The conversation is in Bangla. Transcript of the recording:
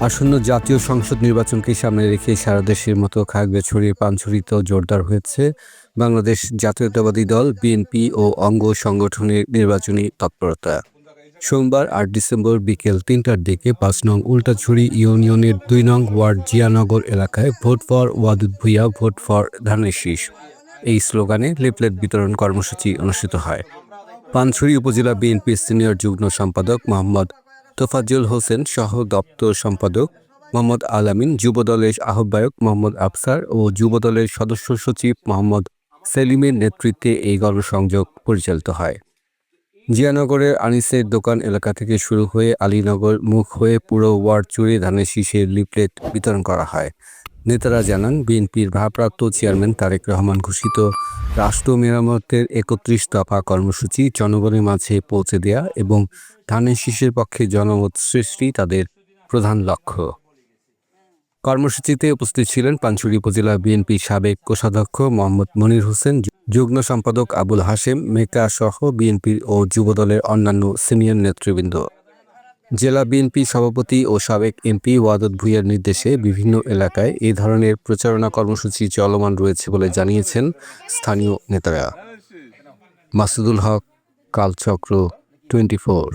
আসন্ন জাতীয় সংসদ নির্বাচনকে সামনে রেখে সারা দেশের মতো খাগড়াছড়ি পানছড়িতেও জোরদার হয়েছে বাংলাদেশ জাতীয়তাবাদী দল, বিএনপি ও অঙ্গ সংগঠনের নির্বাচনী তৎপরতা। সোমবার আট ডিসেম্বর বিকেল তিনটার দিকে পাঁচ নং উল্টাছড়ি ইউনিয়নের দুই নং ওয়ার্ড জিয়ানগর এলাকায় vote for Wadud Bhuiya, vote for ধানের শীষ। এই স্লোগানে লিফলেট বিতরণ কর্মসূচি অনুষ্ঠিত হয়। পানছড়ি উপজেলা বিএনপির সিনিয়র যুগ্ম সম্পাদক মোহাম্মদ তোফাজ্জল হোসেন সহ দপ্তর সম্পাদক মোহাম্মদ আলামিন, যুবদলের আহ্বায়ক মোহাম্মদ আফসার ও যুবদলের সদস্য সচিব মোহাম্মদ সেলিমের নেতৃত্বে এই গণসংযোগ পরিচালিত হয়। জিয়ানগরের আনিসের দোকান এলাকা থেকে শুরু হয়ে আলীনগর মুখ হয়ে পুরো ওয়ার্ড জুড়ে ধানের শীষের লিফলেট বিতরণ করা হয়। নেতারা জানান বিএনপির ভারপ্রাপ্ত চেয়ারম্যান তারেক রহমান ঘোষিত রাষ্ট্র মেরামতের একত্রিশ দফা কর্মসূচি জনগণের মাঝে পৌঁছে দেয়া এবং ধানের শীষের পক্ষে জনমত সৃষ্টি তাদের প্রধান লক্ষ্য। কর্মসূচিতে উপস্থিত ছিলেন পাঞ্চুরি উপজেলা বিএনপি সাবেক কোষাধ্যক্ষ মোহাম্মদ মনির হোসেন, যুগ্ম সম্পাদক আবুল হাশেম, মেকা সহ বিএনপির ও যুবদলের অন্যান্য সিনিয়র নেতৃবৃন্দ। জেলা বিএনপি সভাপতি ও সাবেক এমপি ওয়াদত ভুইয়ার নির্দেশে বিভিন্ন এলাকায় এই ধরনের প্রচারণা কর্মসূচি চলমান রয়েছে বলে জানিয়েছেন স্থানীয় নেতারা। Masudul Haque, Kalchakra twenty four.